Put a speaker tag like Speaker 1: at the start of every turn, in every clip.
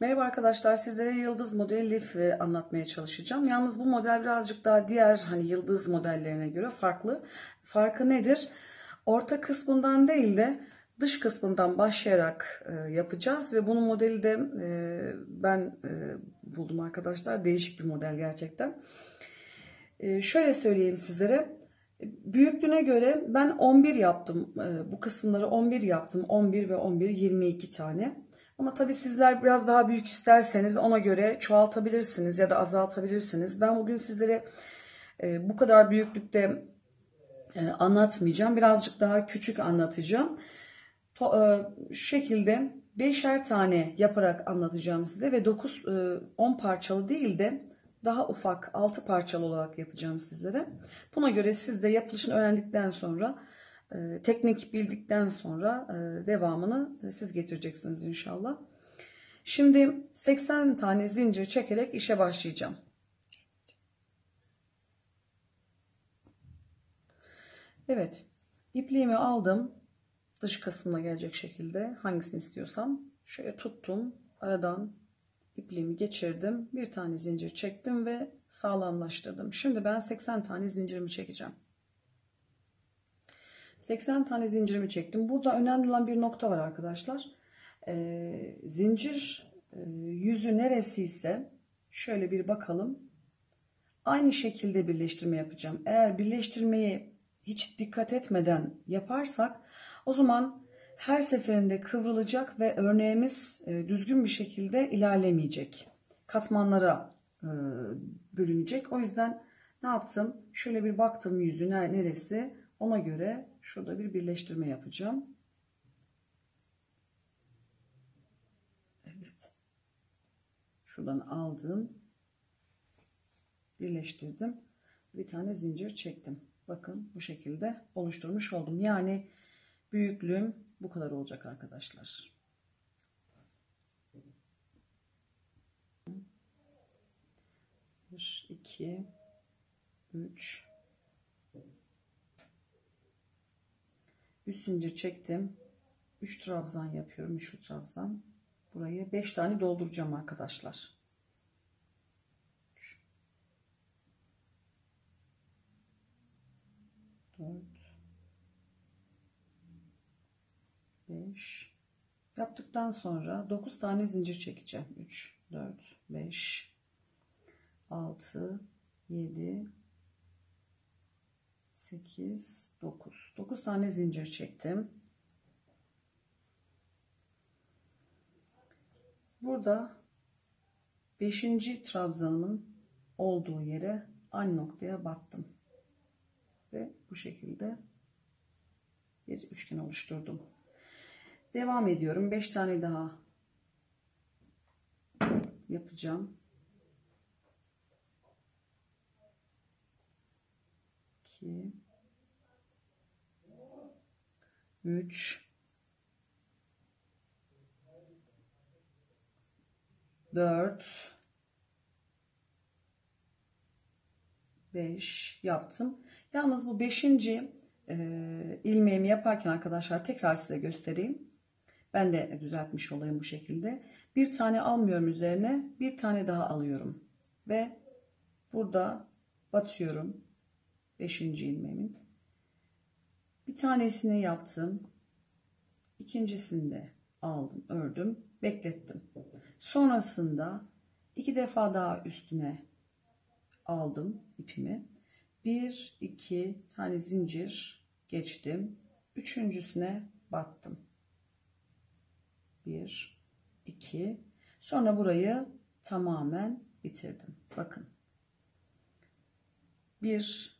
Speaker 1: Merhaba arkadaşlar sizlere yıldız modeli e, anlatmaya çalışacağım. Yalnız bu model birazcık daha diğer hani yıldız modellerine göre farklı. Farkı nedir? Orta kısmından değil de dış kısmından başlayarak e, yapacağız ve bunun modeli de e, ben buldum arkadaşlar. Değişik bir model gerçekten. Şöyle söyleyeyim sizlere. Büyüklüğüne göre ben 11 yaptım. Bu kısımları 11 yaptım. 11 ve 11 22 tane. Ama tabii sizler biraz daha büyük isterseniz ona göre çoğaltabilirsiniz ya da azaltabilirsiniz. Ben bugün sizlere e, bu kadar büyüklükte e, anlatmayacağım. Birazcık daha küçük anlatacağım. To, e, şu şekilde beşer tane yaparak anlatacağım size ve 9 10 e, parçalı değil de daha ufak 6 parçalı olarak yapacağım sizlere. Buna göre siz de yapılışını öğrendikten sonra teknik bildikten sonra e, devamını e, siz getireceksiniz inşallah. Şimdi 80 tane zincir çekerek işe başlayacağım. Evet. ipliğimi aldım. Dış kısmına gelecek şekilde hangisini istiyorsam şöyle tuttum. Aradan ipliğimi geçirdim. Bir tane zincir çektim ve sağlamlaştırdım. Şimdi ben 80 tane zincirimi çekeceğim. 80 tane zincirimi çektim. Burada önemli olan bir nokta var arkadaşlar. Ee, zincir e, yüzü neresi ise şöyle bir bakalım. Aynı şekilde birleştirme yapacağım. Eğer birleştirmeyi hiç dikkat etmeden yaparsak o zaman her seferinde kıvrılacak ve örneğimiz e, düzgün bir şekilde ilerlemeyecek. Katmanlara e, bölünecek. O yüzden ne yaptım? Şöyle bir baktım yüzü neresi ona göre şurada bir birleştirme yapacağım. Evet. Şuradan aldım. Birleştirdim. Bir tane zincir çektim. Bakın bu şekilde oluşturmuş oldum. Yani büyüklüğüm bu kadar olacak arkadaşlar. Bir, iki, üç, Üst zincir çektim. 3 trabzan yapıyorum. 3 trabzan. Burayı 5 tane dolduracağım arkadaşlar. 3 4 5 Yaptıktan sonra 9 tane zincir çekeceğim. 3 4 5 6 7 8, 9. 9 tane zincir çektim. Burada 5. trabzanımın olduğu yere aynı noktaya battım. Ve bu şekilde bir üçgen oluşturdum. Devam ediyorum. 5 tane daha yapacağım. 2 3 4 5 yaptım. Yalnız bu 5. E, ilmeğimi yaparken arkadaşlar tekrar size göstereyim. Ben de düzeltmiş olayım bu şekilde. Bir tane almıyorum üzerine. Bir tane daha alıyorum. Ve burada batıyorum. 5. ilmeğimin. Bir tanesini yaptım. İkincisinde aldım, ördüm, beklettim. Sonrasında iki defa daha üstüne aldım ipimi. Bir, iki tane zincir geçtim. Üçüncüsüne battım. Bir, iki. Sonra burayı tamamen bitirdim. Bakın. Bir,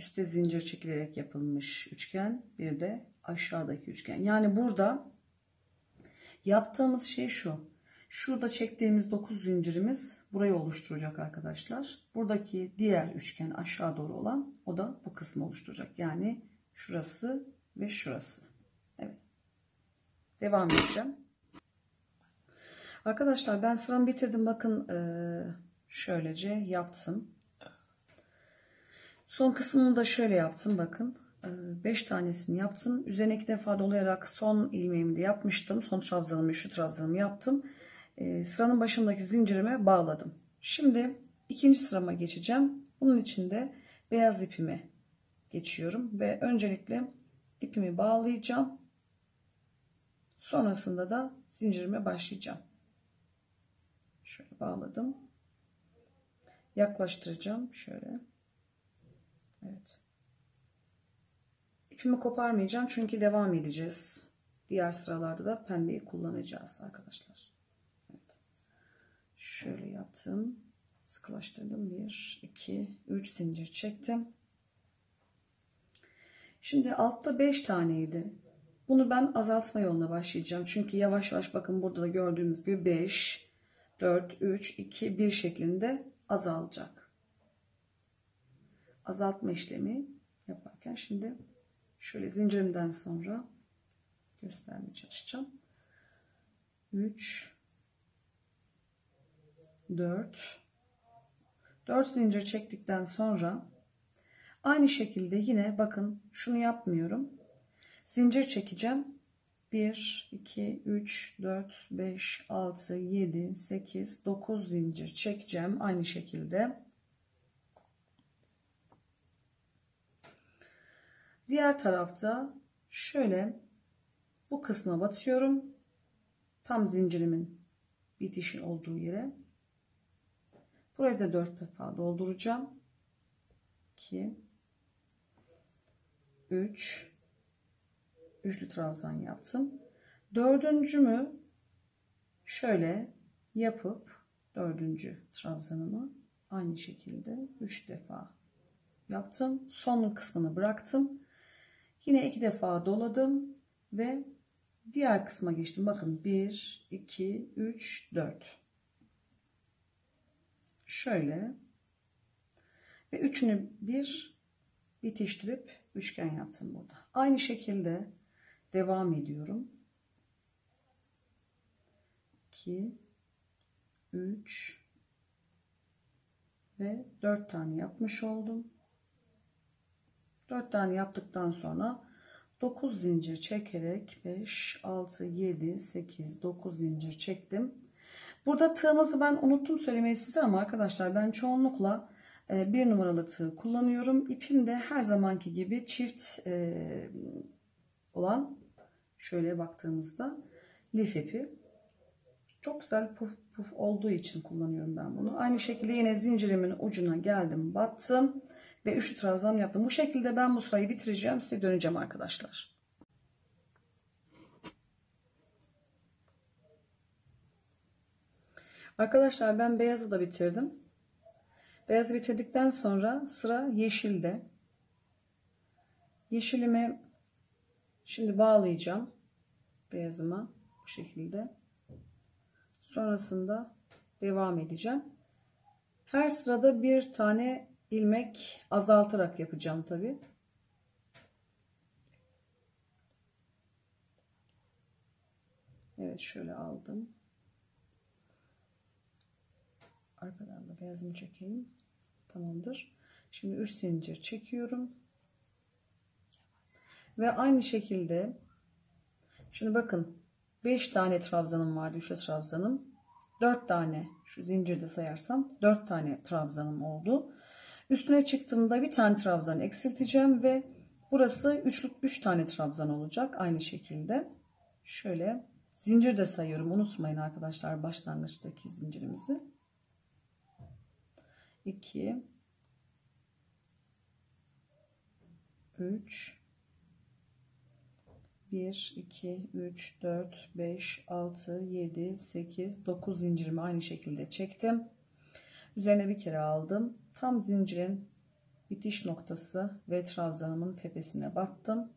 Speaker 1: üstte zincir çekilerek yapılmış üçgen bir de aşağıdaki üçgen. Yani burada yaptığımız şey şu. Şurada çektiğimiz 9 zincirimiz burayı oluşturacak arkadaşlar. Buradaki diğer üçgen aşağı doğru olan o da bu kısmı oluşturacak. Yani şurası ve şurası. Evet. Devam edeceğim. Arkadaşlar ben sıramı bitirdim. Bakın şöylece yaptım. Son kısmını da şöyle yaptım bakın. 5 ee, tanesini yaptım. Üzerine iki defa dolayarak son ilmeğimi de yapmıştım. Son trabzanımı, şu trabzanımı yaptım. e, sıranın başındaki zincirime bağladım. Şimdi ikinci sırama geçeceğim. Bunun için de beyaz ipimi geçiyorum ve öncelikle ipimi bağlayacağım. Sonrasında da zincirime başlayacağım. Şöyle bağladım. Yaklaştıracağım şöyle. Evet. İpimi koparmayacağım çünkü devam edeceğiz. Diğer sıralarda da pembeyi kullanacağız arkadaşlar. Evet. Şöyle yaptım. Sıkılaştırdım. 1, 2, 3 zincir çektim. Şimdi altta 5 taneydi. Bunu ben azaltma yoluna başlayacağım. Çünkü yavaş yavaş bakın burada da gördüğümüz gibi 5, 4, 3, 2, 1 şeklinde azalacak. Azaltma işlemi yaparken şimdi şöyle zincirimden sonra göstermeye çalışacağım. 3 4 4 zincir çektikten sonra aynı şekilde yine bakın şunu yapmıyorum. Zincir çekeceğim. 1 2 3 4 5 6 7 8 9 zincir çekeceğim aynı şekilde. Diğer tarafta şöyle bu kısma batıyorum. Tam zincirimin bitişi olduğu yere. Burayı da 4 defa dolduracağım. 2 3 üçlü trabzan yaptım. Dördüncümü şöyle yapıp dördüncü trabzanımı aynı şekilde 3 defa yaptım. Son kısmını bıraktım. Yine iki defa doladım ve diğer kısma geçtim. Bakın 1, 2, 3, 4. Şöyle ve üçünü bir bitiştirip üçgen yaptım burada. Aynı şekilde devam ediyorum. 2 3 ve 4 tane yapmış oldum. 4 tane yaptıktan sonra 9 zincir çekerek 5 6 7 8 9 zincir çektim. Burada tığımızı ben unuttum söylemeyi size ama arkadaşlar ben çoğunlukla e, bir numaralı tığ kullanıyorum. İpim de her zamanki gibi çift e, olan şöyle baktığımızda lif ipi. Çok güzel puf puf olduğu için kullanıyorum ben bunu. Aynı şekilde yine zincirimin ucuna geldim battım ve üçlü trabzan yaptım. Bu şekilde ben bu sırayı bitireceğim size döneceğim arkadaşlar. Arkadaşlar ben beyazı da bitirdim. Beyazı bitirdikten sonra sıra yeşilde. Yeşilimi şimdi bağlayacağım beyazıma bu şekilde. Sonrasında devam edeceğim. Her sırada bir tane ilmek azaltarak yapacağım tabi. Evet şöyle aldım. Arkadan da beyazını çekeyim. Tamamdır. Şimdi 3 zincir çekiyorum. Ve aynı şekilde şimdi bakın 5 tane trabzanım vardı. 3 trabzanım. 4 tane şu zincirde sayarsam 4 tane trabzanım oldu. Üstüne çıktığımda bir tane trabzan eksilteceğim ve burası 3 3 tane trabzan olacak aynı şekilde. Şöyle zincir de sayıyorum. Unutmayın arkadaşlar başlangıçtaki zincirimizi. 2 3 1 2 3 4 5 6 7 8 9 zincirimi aynı şekilde çektim. Üzerine bir kere aldım. Tam zincirin bitiş noktası ve trabzanımın tepesine battım.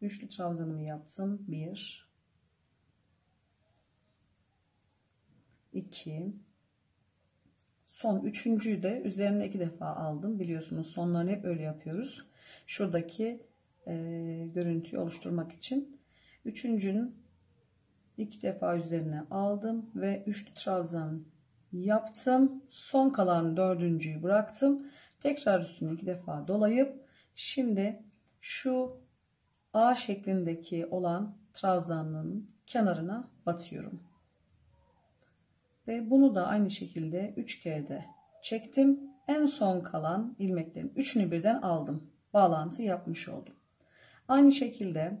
Speaker 1: Üçlü trabzanımı yaptım. 1 2 Son üçüncüyü de üzerine iki defa aldım. Biliyorsunuz sonlarını hep öyle yapıyoruz. Şuradaki e, görüntüyü oluşturmak için. Üçüncünün iki defa üzerine aldım ve üçlü trabzan yaptım. Son kalan dördüncüyü bıraktım. Tekrar üstüne iki defa dolayıp şimdi şu A şeklindeki olan trabzanın kenarına batıyorum. Ve bunu da aynı şekilde 3 kere de çektim. En son kalan ilmeklerin üçünü birden aldım. Bağlantı yapmış oldum. Aynı şekilde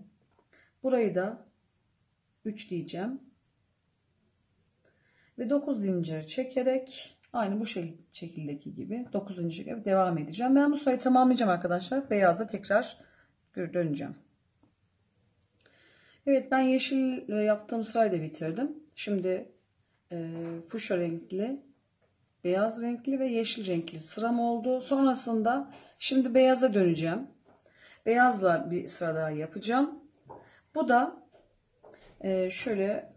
Speaker 1: burayı da 3 diyeceğim. Ve 9 zincir çekerek aynı bu şekildeki gibi 9 zincir gibi devam edeceğim. Ben bu sırayı tamamlayacağım arkadaşlar. Beyazda tekrar döneceğim. Evet ben yeşil yaptığım sırayı da bitirdim. Şimdi e, fuşa renkli, beyaz renkli ve yeşil renkli sıram oldu. Sonrasında şimdi beyaza döneceğim. Beyazla bir sıra daha yapacağım. Bu da e, şöyle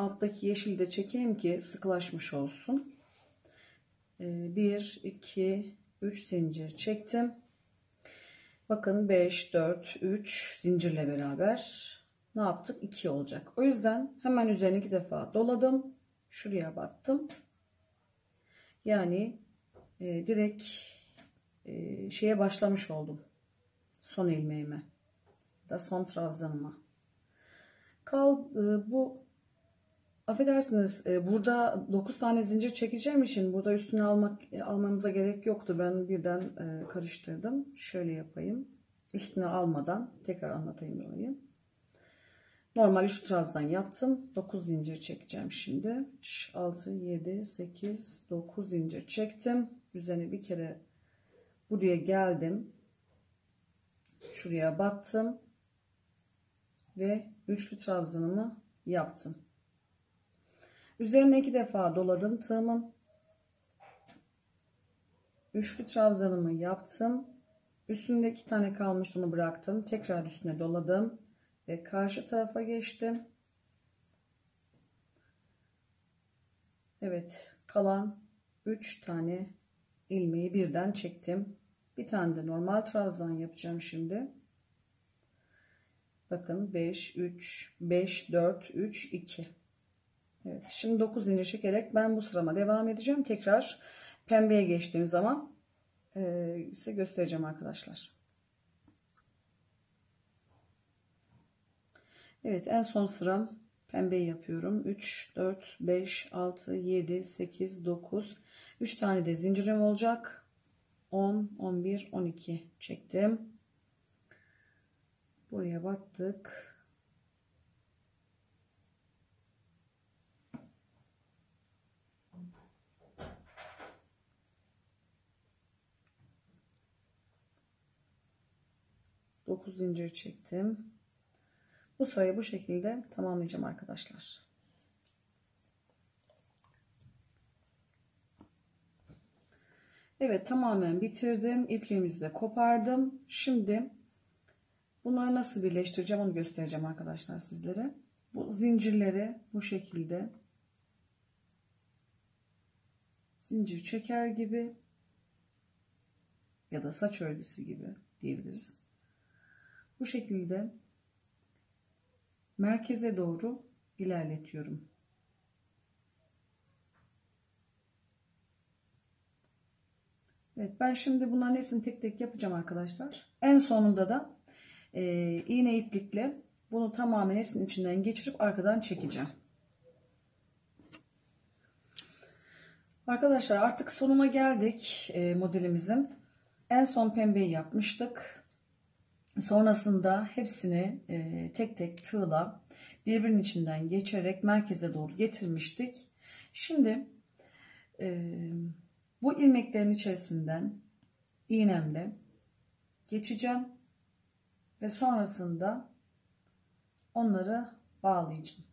Speaker 1: alttaki yeşili de çekeyim ki sıkılaşmış olsun. 1, 2, 3 zincir çektim. Bakın 5, 4, 3 zincirle beraber ne yaptık? 2 olacak. O yüzden hemen üzerine iki defa doladım. Şuraya battım. Yani e, direkt e, şeye başlamış oldum. Son ilmeğime. Da son trabzanıma. Kal e, bu affedersiniz e, burada 9 tane zincir çekeceğim için burada üstüne almak e, almamıza gerek yoktu. Ben birden e, karıştırdım. Şöyle yapayım. Üstüne almadan tekrar anlatayım orayı. Normal 3 trabzan yaptım. 9 zincir çekeceğim şimdi. 6, 7, 8, 9 zincir çektim. Üzerine bir kere buraya geldim. Şuraya battım. Ve üçlü trabzanımı yaptım. Üzerine iki defa doladım tığımın. Üçlü trabzanımı yaptım. Üstünde iki tane kalmıştı onu bıraktım. Tekrar üstüne doladım ve karşı tarafa geçtim. Evet kalan 3 tane ilmeği birden çektim. Bir tane de normal trabzan yapacağım şimdi. Bakın 5 3 5 4 3 2. Evet şimdi 9 zincir çekerek ben bu sırama devam edeceğim. Tekrar pembeye geçtiğim zaman e, size göstereceğim arkadaşlar. Evet en son sıram pembeyi yapıyorum. 3, 4, 5, 6, 7, 8, 9. 3 tane de zincirim olacak. 10, 11, 12 çektim. Buraya battık. Dokuz zincir çektim. Bu sırayı bu şekilde tamamlayacağım arkadaşlar. Evet tamamen bitirdim. İpliğimizi de kopardım. Şimdi bunları nasıl birleştireceğim onu göstereceğim arkadaşlar sizlere. Bu zincirleri bu şekilde zincir çeker gibi ya da saç örgüsü gibi diyebiliriz. Bu şekilde merkeze doğru ilerletiyorum. Evet ben şimdi bunların hepsini tek tek yapacağım arkadaşlar. En sonunda da e, iğne iplikle bunu tamamen hepsinin içinden geçirip arkadan çekeceğim. Arkadaşlar artık sonuna geldik e, modelimizin. En son pembeyi yapmıştık. Sonrasında hepsini e, tek tek tığla birbirinin içinden geçerek merkeze doğru getirmiştik. Şimdi e, bu ilmeklerin içerisinden iğnemle geçeceğim ve sonrasında onları bağlayacağım.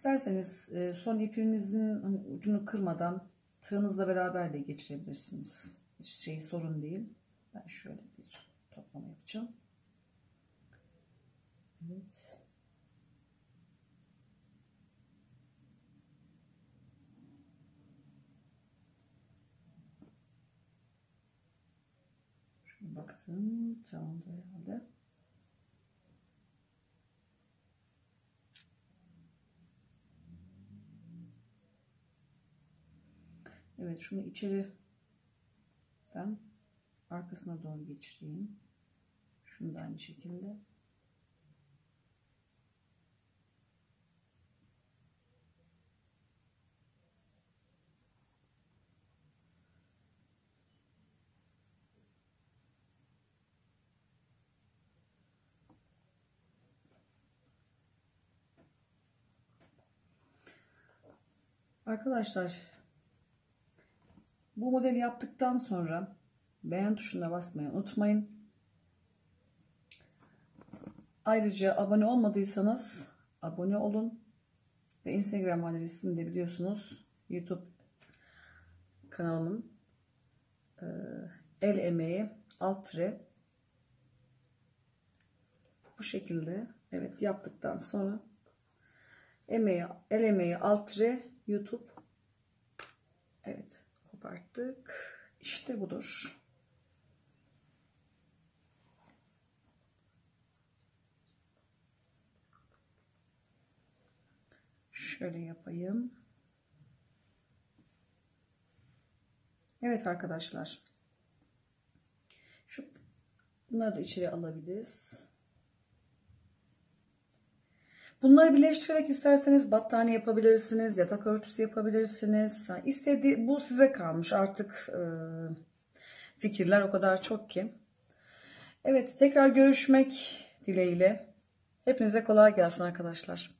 Speaker 1: İsterseniz e, son ipinizin ucunu kırmadan tığınızla beraber de geçirebilirsiniz. Hiç şey sorun değil. Ben şöyle bir toplama yapacağım. Evet. Şuna baktım. Tamamdır herhalde. Evet şunu içeriden arkasına doğru geçireyim. Şunu da aynı şekilde. Arkadaşlar bu modeli yaptıktan sonra beğen tuşuna basmayı unutmayın. Ayrıca abone olmadıysanız abone olun. Ve Instagram adresini de biliyorsunuz. YouTube kanalımın e, el emeği alt tire bu şekilde evet yaptıktan sonra emeği el emeği alt tire YouTube evet koparttık işte budur Şöyle yapayım. Evet arkadaşlar. Şu bunları da içeri alabiliriz. Bunları birleştirerek isterseniz battaniye yapabilirsiniz, yatak örtüsü yapabilirsiniz. İstediği bu size kalmış artık e, fikirler o kadar çok ki. Evet tekrar görüşmek dileğiyle. Hepinize kolay gelsin arkadaşlar.